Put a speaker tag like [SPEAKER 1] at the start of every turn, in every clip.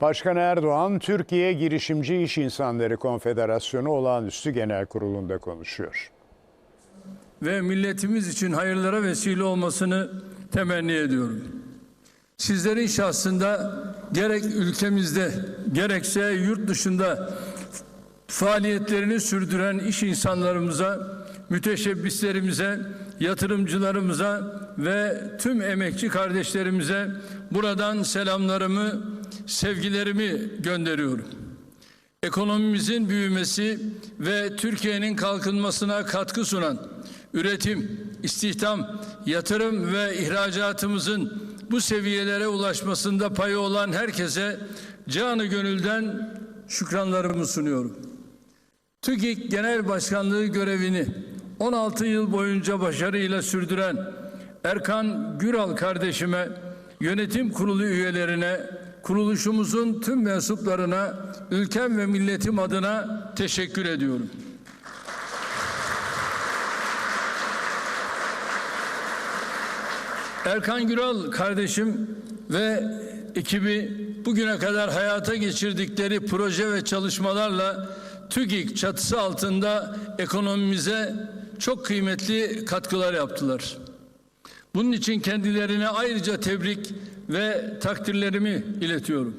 [SPEAKER 1] Başkan Erdoğan, Türkiye Girişimci İş İnsanları Konfederasyonu Olağanüstü Genel Kurulu'nda konuşuyor.
[SPEAKER 2] ve milletimiz için hayırlara vesile olmasını temenni ediyorum. Sizlerin şahsında gerek ülkemizde gerekse yurt dışında faaliyetlerini sürdüren iş insanlarımıza, müteşebbislerimize, yatırımcılarımıza ve tüm emekçi kardeşlerimize buradan selamlarımı, sevgilerimi gönderiyorum. Ekonomimizin büyümesi ve Türkiye'nin kalkınmasına katkı sunan üretim, istihdam, yatırım ve ihracatımızın bu seviyelere ulaşmasında payı olan herkese canı gönülden şükranlarımı sunuyorum. TÜGİK Genel Başkanlığı görevini 16 yıl boyunca başarıyla sürdüren Erkan Güral kardeşime, yönetim kurulu üyelerine, kuruluşumuzun tüm mensuplarına, ülkem ve milletim adına teşekkür ediyorum. Erkan Güral kardeşim ve ekibi bugüne kadar hayata geçirdikleri proje ve çalışmalarla TÜGİK çatısı altında ekonomimize çok kıymetli katkılar yaptılar. Bunun için kendilerine ayrıca tebrik ve takdirlerimi iletiyorum.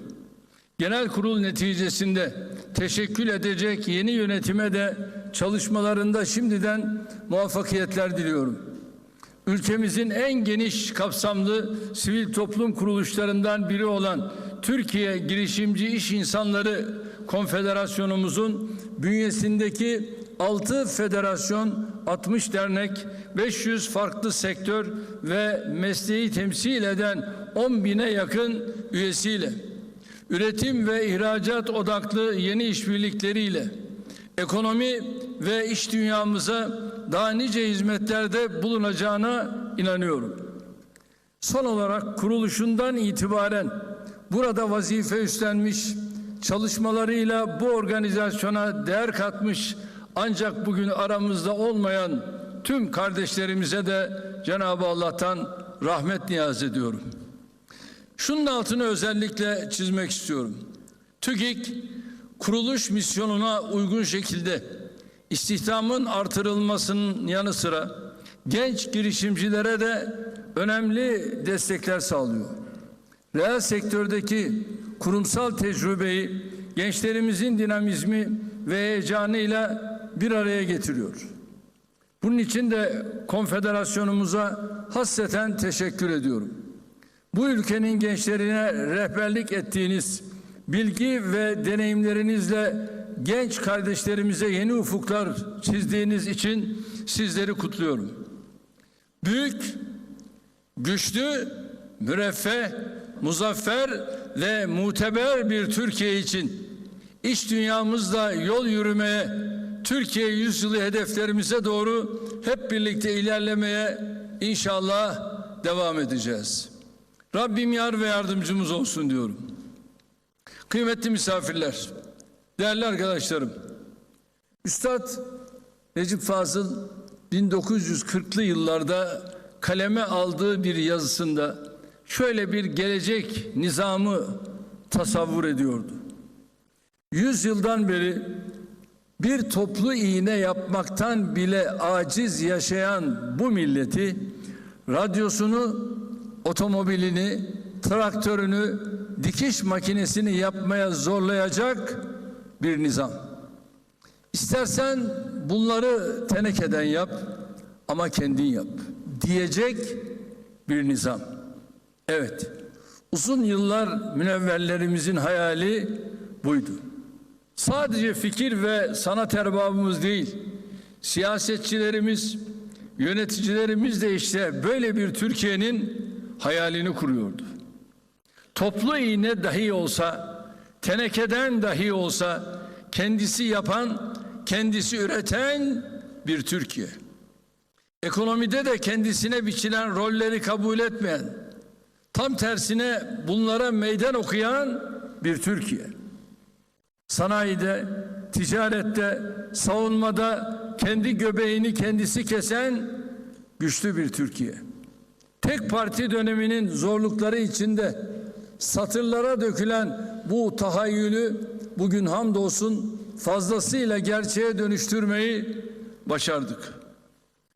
[SPEAKER 2] Genel kurul neticesinde teşekkül edecek yeni yönetime de çalışmalarında şimdiden muvaffakiyetler diliyorum. Ülkemizin en geniş kapsamlı sivil toplum kuruluşlarından biri olan Türkiye Girişimci İş İnsanları Konfederasyonumuzun bünyesindeki 6 federasyon, 60 dernek, 500 farklı sektör ve mesleği temsil eden 10 bine yakın üyesiyle, üretim ve ihracat odaklı yeni işbirlikleriyle, ekonomi ve iş dünyamıza daha nice hizmetlerde bulunacağına inanıyorum. Son olarak kuruluşundan itibaren burada vazife üstlenmiş, çalışmalarıyla bu organizasyona değer katmış ancak bugün aramızda olmayan tüm kardeşlerimize de Cenab-ı Allah'tan rahmet niyaz ediyorum. Şunun altını özellikle çizmek istiyorum. TÜGİK kuruluş misyonuna uygun şekilde istihdamın artırılmasının yanı sıra genç girişimcilere de önemli destekler sağlıyor. Reel sektördeki kurumsal tecrübeyi gençlerimizin dinamizmi ve heyecanıyla bir araya getiriyor. Bunun için de konfederasyonumuza hasreten teşekkür ediyorum. Bu ülkenin gençlerine rehberlik ettiğiniz bilgi ve deneyimlerinizle genç kardeşlerimize yeni ufuklar çizdiğiniz için sizleri kutluyorum. Büyük, güçlü, müreffeh, muzaffer ve muteber bir Türkiye için iç dünyamızla yol yürümeye, Türkiye yüzyılı hedeflerimize doğru hep birlikte ilerlemeye inşallah devam edeceğiz. Rabbim yar ve yardımcımız olsun diyorum. Kıymetli misafirler, değerli arkadaşlarım. Üstad Necip Fazıl 1940'lı yıllarda kaleme aldığı bir yazısında şöyle bir gelecek nizamı tasavvur ediyordu. Yüz yıldan beri bir toplu iğne yapmaktan bile aciz yaşayan bu milleti radyosunu, otomobilini, traktörünü, dikiş makinesini yapmaya zorlayacak bir nizam. İstersen bunları tenekeden yap ama kendin yap diyecek bir nizam. Evet, uzun yıllar münevverlerimizin hayali buydu. Sadece fikir ve sanat erbabımız değil, siyasetçilerimiz, yöneticilerimiz de işte böyle bir Türkiye'nin hayalini kuruyordu. Toplu iğne dahi olsa, tenekeden dahi olsa kendisi yapan, kendisi üreten bir Türkiye. Ekonomide de kendisine biçilen rolleri kabul etmeyen, tam tersine bunlara meydan okuyan bir Türkiye. Sanayide, ticarette, savunmada kendi göbeğini kendisi kesen güçlü bir Türkiye. Tek parti döneminin zorlukları içinde satırlara dökülen bu tahayyülü bugün hamdolsun fazlasıyla gerçeğe dönüştürmeyi başardık.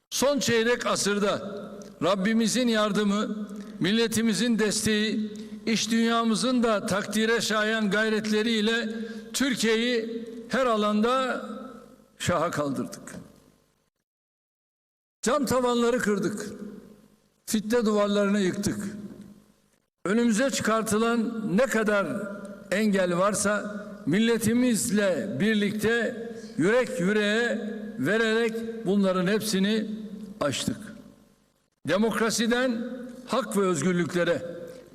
[SPEAKER 2] Son çeyrek asırda Rabbimizin yardımı, milletimizin desteği, iş dünyamızın da takdire şayan gayretleriyle Türkiye'yi her alanda şaha kaldırdık. Cam tavanları kırdık. Fitne duvarlarını yıktık. Önümüze çıkartılan ne kadar engel varsa milletimizle birlikte yürek yüreğe vererek bunların hepsini aştık. Demokrasiden hak ve özgürlüklere,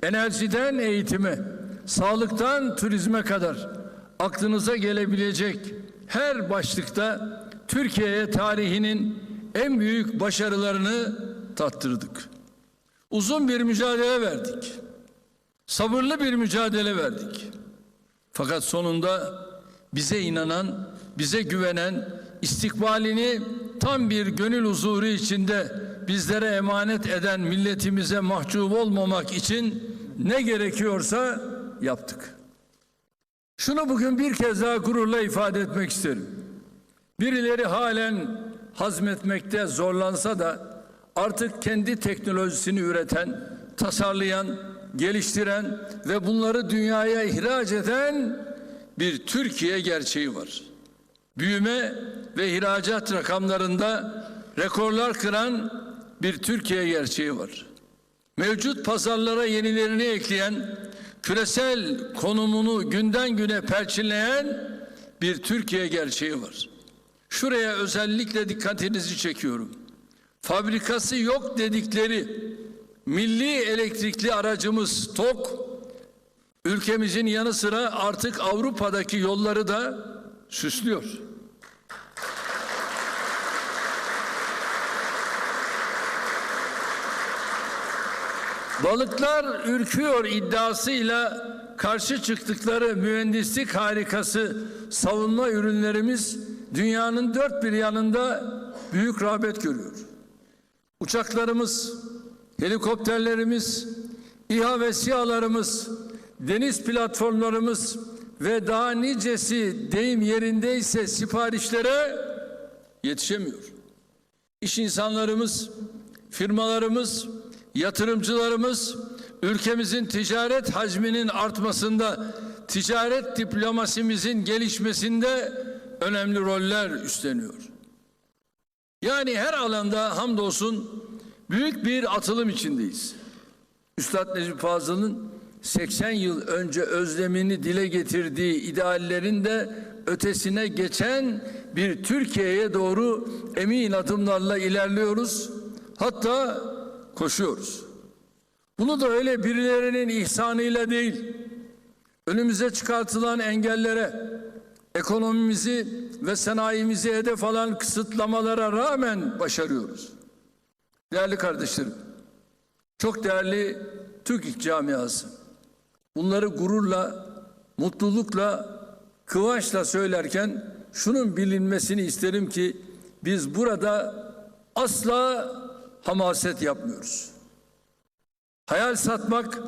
[SPEAKER 2] enerjiden eğitime, sağlıktan turizme kadar aklınıza gelebilecek her başlıkta Türkiye'ye tarihinin en büyük başarılarını tattırdık. Uzun bir mücadele verdik. Sabırlı bir mücadele verdik. Fakat sonunda bize inanan, bize güvenen, istikbalini tam bir gönül huzuru içinde bizlere emanet eden milletimize mahcup olmamak için ne gerekiyorsa yaptık. Şunu bugün bir kez daha gururla ifade etmek isterim. Birileri halen hazmetmekte zorlansa da artık kendi teknolojisini üreten, tasarlayan, geliştiren ve bunları dünyaya ihraç eden bir Türkiye gerçeği var. Büyüme ve ihracat rakamlarında rekorlar kıran bir Türkiye gerçeği var. Mevcut pazarlara yenilerini ekleyen, küresel konumunu günden güne perçinleyen bir Türkiye gerçeği var. Şuraya özellikle dikkatinizi çekiyorum. Fabrikası yok dedikleri milli elektrikli aracımız TOK ülkemizin yanı sıra artık Avrupa'daki yolları da süslüyor. Balıklar ürküyor iddiasıyla karşı çıktıkları mühendislik harikası savunma ürünlerimiz dünyanın dört bir yanında büyük rağbet görüyor. Uçaklarımız, helikopterlerimiz, İHA ve SİHA'larımız, deniz platformlarımız ve daha nicesi deyim yerindeyse siparişlere yetişemiyor. İş insanlarımız, firmalarımız, yatırımcılarımız ülkemizin ticaret hacminin artmasında, ticaret diplomasimizin gelişmesinde önemli roller üstleniyor. Yani her alanda hamdolsun büyük bir atılım içindeyiz. Üstad Necip Fazıl'ın 80 yıl önce özlemini dile getirdiği ideallerin de ötesine geçen bir Türkiye'ye doğru emin adımlarla ilerliyoruz. Hatta koşuyoruz. Bunu da öyle birilerinin ihsanıyla değil, önümüze çıkartılan engellere, ekonomimizi ve sanayimizi hedef alan kısıtlamalara rağmen başarıyoruz. Değerli kardeşlerim, çok değerli Türk camiası, bunları gururla, mutlulukla, kıvançla söylerken şunun bilinmesini isterim ki biz burada asla hamaset yapmıyoruz. Hayal satmak,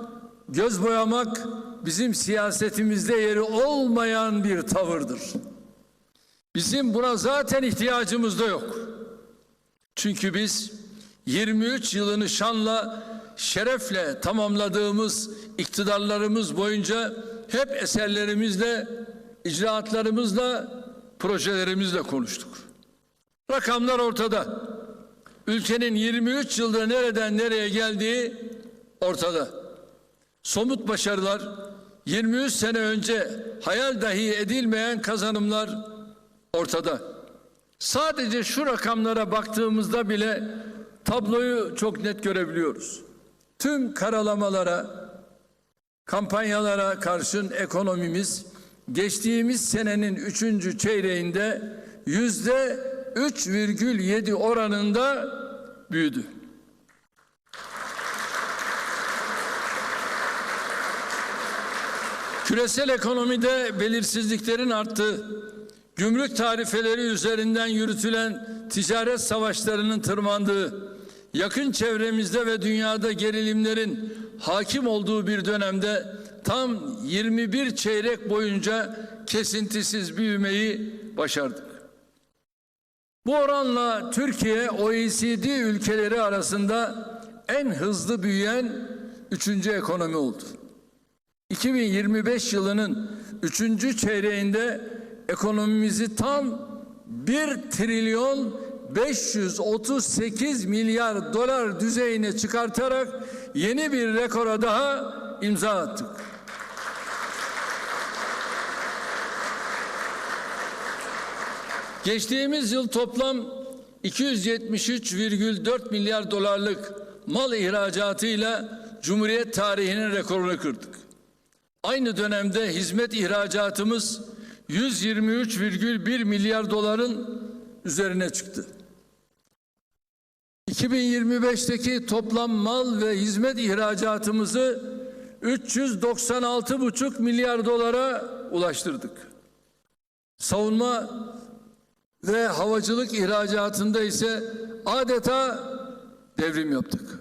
[SPEAKER 2] göz boyamak bizim siyasetimizde yeri olmayan bir tavırdır. Bizim buna zaten ihtiyacımız da yok. Çünkü biz 23 yılını şanla, şerefle tamamladığımız iktidarlarımız boyunca hep eserlerimizle, icraatlarımızla, projelerimizle konuştuk. Rakamlar ortada. Ülkenin 23 yılda nereden nereye geldiği ortada. Somut başarılar, 23 sene önce hayal dahi edilmeyen kazanımlar ortada. Sadece şu rakamlara baktığımızda bile tabloyu çok net görebiliyoruz. Tüm karalamalara, kampanyalara karşın ekonomimiz geçtiğimiz senenin üçüncü çeyreğinde yüzde 3,7 oranında büyüdü. Küresel ekonomide belirsizliklerin arttığı, gümrük tarifeleri üzerinden yürütülen ticaret savaşlarının tırmandığı, yakın çevremizde ve dünyada gerilimlerin hakim olduğu bir dönemde tam 21 çeyrek boyunca kesintisiz büyümeyi başardık. Bu oranla Türkiye OECD ülkeleri arasında en hızlı büyüyen üçüncü ekonomi oldu. 2025 yılının üçüncü çeyreğinde ekonomimizi tam 1 trilyon 538 milyar dolar düzeyine çıkartarak yeni bir rekora daha imza attık. Geçtiğimiz yıl toplam 273,4 milyar dolarlık mal ihracatıyla Cumhuriyet tarihinin rekorunu kırdık. Aynı dönemde hizmet ihracatımız 123,1 milyar doların üzerine çıktı. 2025'teki toplam mal ve hizmet ihracatımızı 396,5 milyar dolara ulaştırdık. Savunma ve havacılık ihracatında ise adeta devrim yaptık.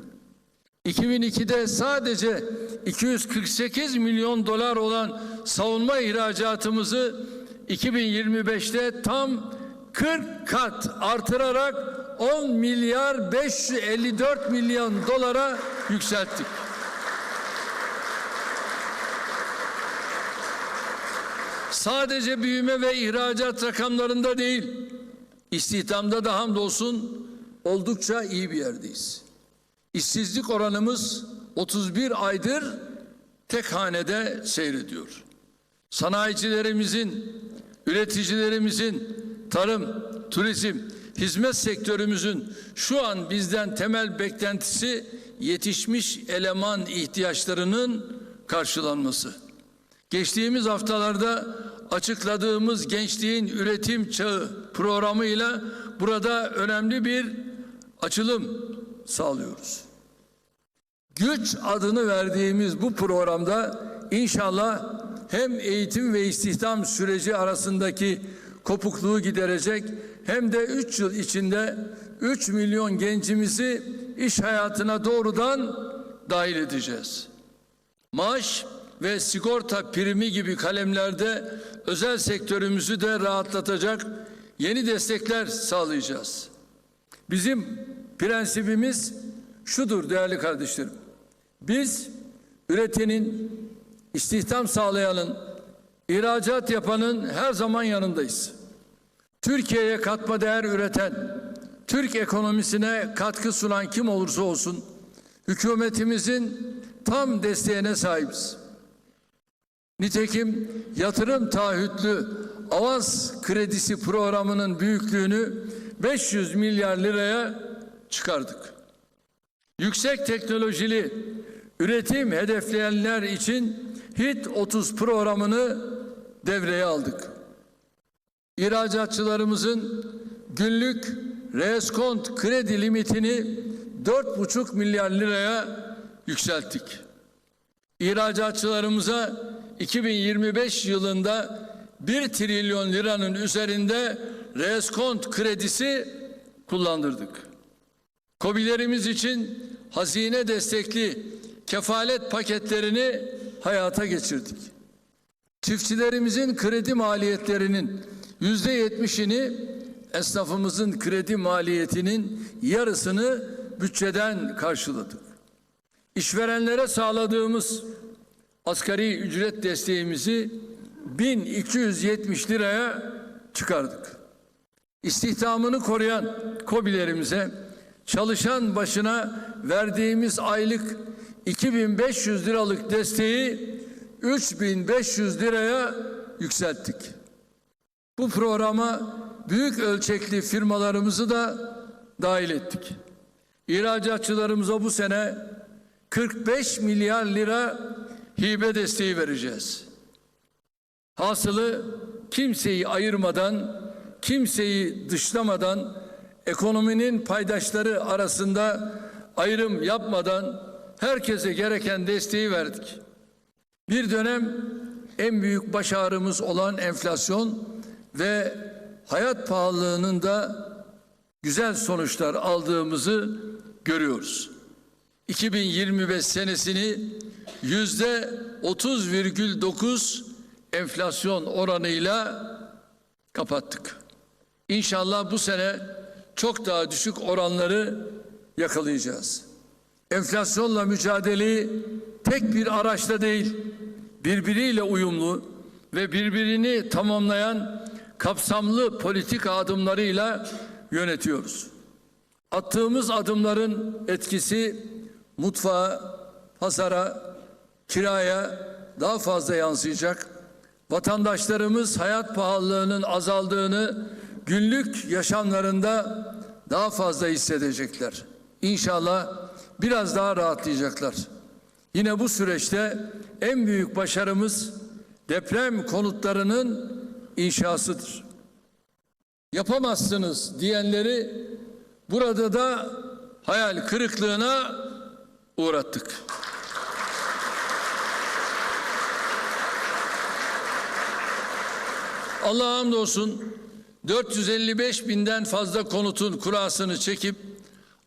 [SPEAKER 2] 2002'de sadece 248 milyon dolar olan savunma ihracatımızı 2025'te tam 40 kat artırarak 10 milyar 554 milyon dolara yükselttik. Sadece büyüme ve ihracat rakamlarında değil, istihdamda da hamdolsun oldukça iyi bir yerdeyiz. İşsizlik oranımız 31 aydır tek hanede seyrediyor. Sanayicilerimizin, üreticilerimizin, tarım, turizm, hizmet sektörümüzün şu an bizden temel beklentisi yetişmiş eleman ihtiyaçlarının karşılanması. Geçtiğimiz haftalarda açıkladığımız Gençliğin Üretim Çağı programıyla burada önemli bir açılım sağlıyoruz. Güç adını verdiğimiz bu programda inşallah hem eğitim ve istihdam süreci arasındaki kopukluğu giderecek hem de 3 yıl içinde 3 milyon gencimizi iş hayatına doğrudan dahil edeceğiz. Maaş ve sigorta primi gibi kalemlerde özel sektörümüzü de rahatlatacak yeni destekler sağlayacağız. Bizim prensibimiz şudur değerli kardeşlerim. Biz üretenin, istihdam sağlayanın, ihracat yapanın her zaman yanındayız. Türkiye'ye katma değer üreten, Türk ekonomisine katkı sunan kim olursa olsun hükümetimizin tam desteğine sahibiz. Nitekim yatırım taahhütlü avans kredisi programının büyüklüğünü 500 milyar liraya çıkardık. Yüksek teknolojili üretim hedefleyenler için HIT 30 programını devreye aldık. İhracatçılarımızın günlük reskont kredi limitini 4,5 milyar liraya yükselttik. İhracatçılarımıza 2025 yılında 1 trilyon liranın üzerinde reskont kredisi kullandırdık. Kobilerimiz için hazine destekli kefalet paketlerini hayata geçirdik. Çiftçilerimizin kredi maliyetlerinin yüzde yetmişini esnafımızın kredi maliyetinin yarısını bütçeden karşıladık. İşverenlere sağladığımız asgari ücret desteğimizi 1270 liraya çıkardık. İstihdamını koruyan kobilerimize çalışan başına verdiğimiz aylık 2500 liralık desteği 3500 liraya yükselttik. Bu programa büyük ölçekli firmalarımızı da dahil ettik. İhracatçılarımıza bu sene 45 milyar lira hibe desteği vereceğiz. Hasılı kimseyi ayırmadan, kimseyi dışlamadan, ekonominin paydaşları arasında ayrım yapmadan herkese gereken desteği verdik. Bir dönem en büyük baş ağrımız olan enflasyon ve hayat pahalılığının da güzel sonuçlar aldığımızı görüyoruz. 2025 senesini yüzde 30,9 enflasyon oranıyla kapattık. İnşallah bu sene çok daha düşük oranları yakalayacağız. Enflasyonla mücadeleyi tek bir araçla değil, birbiriyle uyumlu ve birbirini tamamlayan kapsamlı politika adımlarıyla yönetiyoruz. Attığımız adımların etkisi mutfağa, pazara, kiraya daha fazla yansıyacak. Vatandaşlarımız hayat pahalılığının azaldığını günlük yaşamlarında daha fazla hissedecekler. İnşallah biraz daha rahatlayacaklar. Yine bu süreçte en büyük başarımız deprem konutlarının inşasıdır. Yapamazsınız diyenleri burada da hayal kırıklığına uğrattık. Allah'a hamdolsun 455 binden fazla konutun kurasını çekip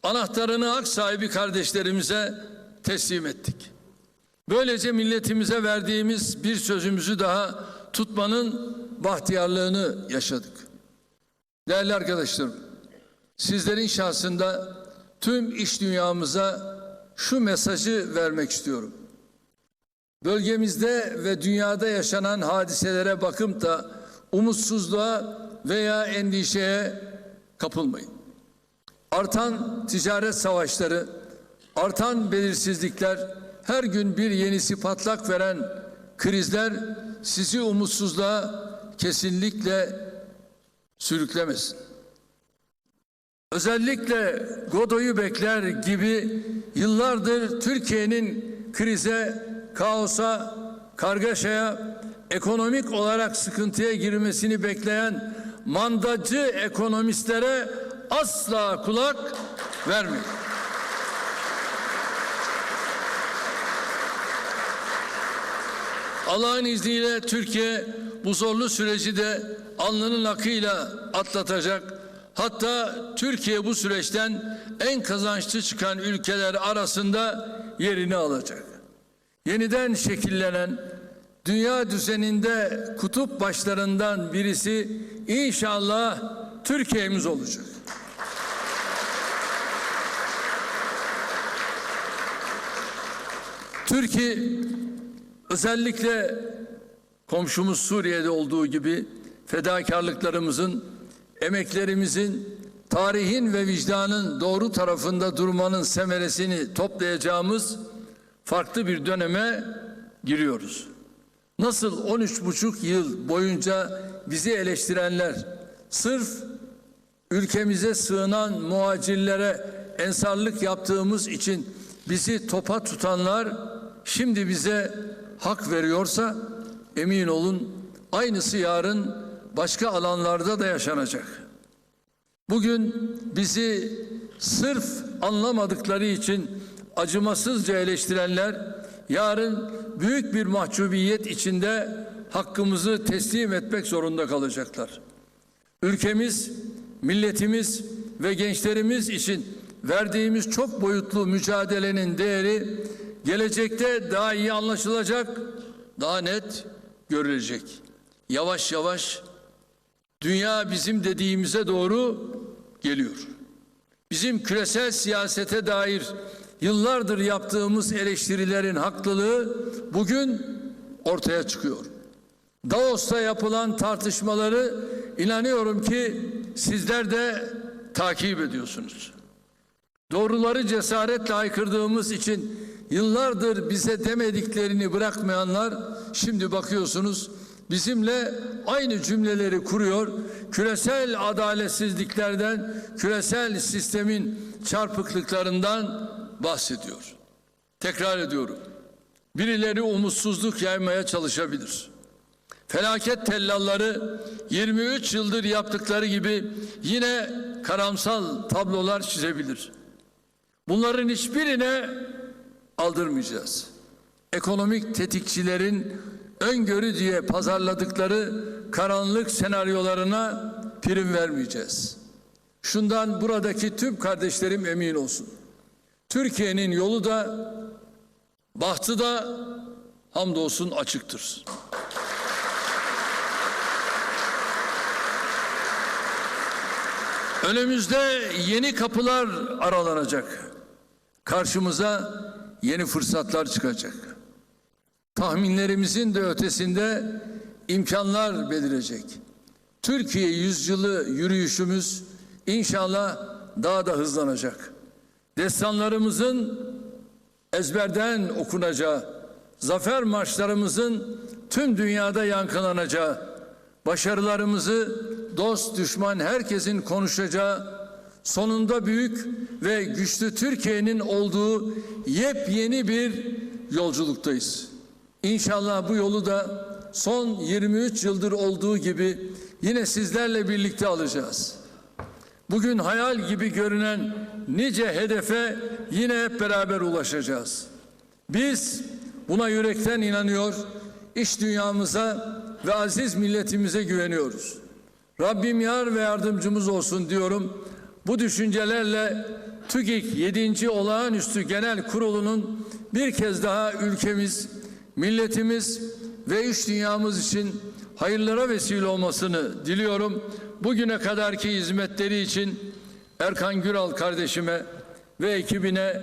[SPEAKER 2] anahtarını hak sahibi kardeşlerimize teslim ettik. Böylece milletimize verdiğimiz bir sözümüzü daha tutmanın bahtiyarlığını yaşadık. Değerli arkadaşlarım, sizlerin şahsında tüm iş dünyamıza şu mesajı vermek istiyorum. Bölgemizde ve dünyada yaşanan hadiselere bakıp da umutsuzluğa veya endişeye kapılmayın. Artan ticaret savaşları, artan belirsizlikler, her gün bir yenisi patlak veren krizler sizi umutsuzluğa kesinlikle sürüklemesin. Özellikle Godoy'u bekler gibi yıllardır Türkiye'nin krize, kaosa, kargaşaya, ekonomik olarak sıkıntıya girmesini bekleyen mandacı ekonomistlere asla kulak vermeyin. Allah'ın izniyle Türkiye bu zorlu süreci de alnının akıyla atlatacak. Hatta Türkiye bu süreçten en kazançlı çıkan ülkeler arasında yerini alacak. Yeniden şekillenen dünya düzeninde kutup başlarından birisi inşallah Türkiye'miz olacak. Türkiye özellikle komşumuz Suriye'de olduğu gibi fedakarlıklarımızın, emeklerimizin, tarihin ve vicdanın doğru tarafında durmanın semeresini toplayacağımız farklı bir döneme giriyoruz. Nasıl 13 buçuk yıl boyunca bizi eleştirenler sırf ülkemize sığınan muhacirlere ensarlık yaptığımız için bizi topa tutanlar şimdi bize hak veriyorsa emin olun aynısı yarın başka alanlarda da yaşanacak. Bugün bizi sırf anlamadıkları için acımasızca eleştirenler yarın büyük bir mahcubiyet içinde hakkımızı teslim etmek zorunda kalacaklar. Ülkemiz, milletimiz ve gençlerimiz için verdiğimiz çok boyutlu mücadelenin değeri gelecekte daha iyi anlaşılacak, daha net görülecek. Yavaş yavaş dünya bizim dediğimize doğru geliyor. Bizim küresel siyasete dair yıllardır yaptığımız eleştirilerin haklılığı bugün ortaya çıkıyor. Davos'ta yapılan tartışmaları inanıyorum ki sizler de takip ediyorsunuz. Doğruları cesaretle aykırdığımız için yıllardır bize demediklerini bırakmayanlar şimdi bakıyorsunuz bizimle aynı cümleleri kuruyor. Küresel adaletsizliklerden, küresel sistemin çarpıklıklarından bahsediyor. Tekrar ediyorum. Birileri umutsuzluk yaymaya çalışabilir. Felaket tellalları 23 yıldır yaptıkları gibi yine karamsal tablolar çizebilir. Bunların hiçbirine aldırmayacağız. Ekonomik tetikçilerin öngörü diye pazarladıkları karanlık senaryolarına prim vermeyeceğiz. Şundan buradaki tüm kardeşlerim emin olsun. Türkiye'nin yolu da Bahtı da hamdolsun açıktır. Önümüzde yeni kapılar aralanacak. Karşımıza yeni fırsatlar çıkacak. Tahminlerimizin de ötesinde imkanlar belirecek. Türkiye yüzyılı yürüyüşümüz inşallah daha da hızlanacak. Destanlarımızın ezberden okunacağı, zafer marşlarımızın tüm dünyada yankılanacağı, başarılarımızı dost düşman herkesin konuşacağı, sonunda büyük ve güçlü Türkiye'nin olduğu yepyeni bir yolculuktayız. İnşallah bu yolu da son 23 yıldır olduğu gibi yine sizlerle birlikte alacağız. Bugün hayal gibi görünen nice hedefe yine hep beraber ulaşacağız. Biz buna yürekten inanıyor, iş dünyamıza ve aziz milletimize güveniyoruz. Rabbim yar ve yardımcımız olsun diyorum. Bu düşüncelerle TÜGİK 7. Olağanüstü Genel Kurulu'nun bir kez daha ülkemiz, milletimiz ve iş dünyamız için hayırlara vesile olmasını diliyorum. Bugüne kadarki hizmetleri için Erkan Güral kardeşime ve ekibine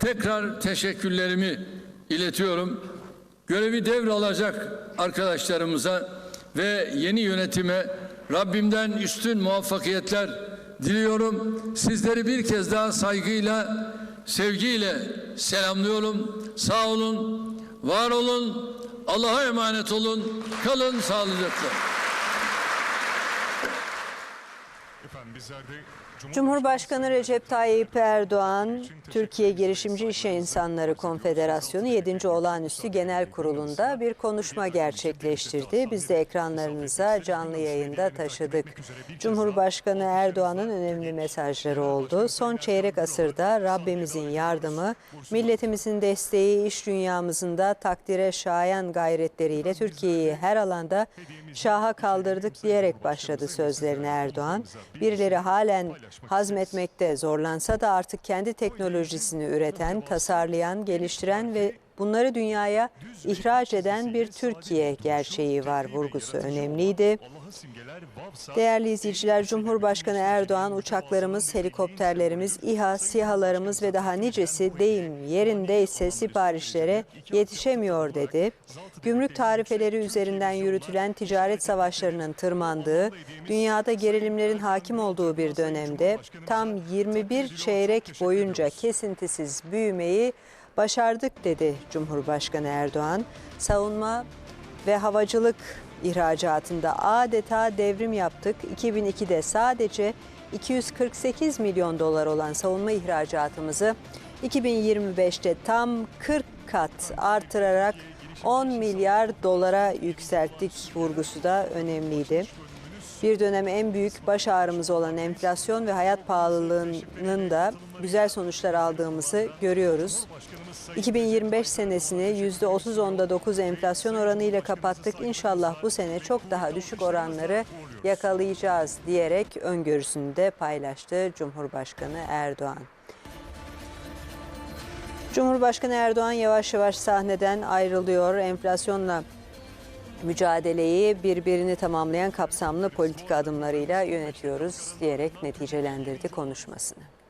[SPEAKER 2] tekrar teşekkürlerimi iletiyorum. Görevi devralacak arkadaşlarımıza ve yeni yönetime Rabbimden üstün muvaffakiyetler diliyorum. Sizleri bir kez daha saygıyla, sevgiyle selamlıyorum. Sağ olun, var olun, Allah'a emanet olun. Kalın sağlıcakla.
[SPEAKER 3] Efendim bizler de
[SPEAKER 4] Cumhurbaşkanı Recep Tayyip Erdoğan, Türkiye Girişimci İş İnsanları Konfederasyonu 7. Olağanüstü Genel Kurulu'nda bir konuşma gerçekleştirdi. Biz de ekranlarınıza canlı yayında taşıdık. Cumhurbaşkanı Erdoğan'ın önemli mesajları oldu. Son çeyrek asırda Rabbimizin yardımı, milletimizin desteği, iş dünyamızın da takdire şayan gayretleriyle Türkiye'yi her alanda şaha kaldırdık diyerek başladı sözlerine Erdoğan. Birileri halen hazmetmekte zorlansa da artık kendi teknolojisini üreten, tasarlayan, geliştiren ve bunları dünyaya ihraç eden bir Türkiye gerçeği var vurgusu önemliydi. Değerli izleyiciler, Cumhurbaşkanı Erdoğan uçaklarımız, helikopterlerimiz, İHA, SİHA'larımız ve daha nicesi deyim yerindeyse siparişlere yetişemiyor dedi. Gümrük tarifeleri üzerinden yürütülen ticaret savaşlarının tırmandığı, dünyada gerilimlerin hakim olduğu bir dönemde tam 21 çeyrek boyunca kesintisiz büyümeyi başardık dedi Cumhurbaşkanı Erdoğan. Savunma ve havacılık ihracatında adeta devrim yaptık. 2002'de sadece 248 milyon dolar olan savunma ihracatımızı 2025'te tam 40 kat artırarak 10 milyar dolara yükselttik vurgusu da önemliydi. Bir dönem en büyük baş ağrımız olan enflasyon ve hayat pahalılığının da güzel sonuçlar aldığımızı görüyoruz. 2025 senesini %30.9 enflasyon oranı ile kapattık. İnşallah bu sene çok daha düşük oranları yakalayacağız diyerek öngörüsünü de paylaştı Cumhurbaşkanı Erdoğan. Cumhurbaşkanı Erdoğan yavaş yavaş sahneden ayrılıyor. Enflasyonla mücadeleyi birbirini tamamlayan kapsamlı politika adımlarıyla yönetiyoruz diyerek neticelendirdi konuşmasını.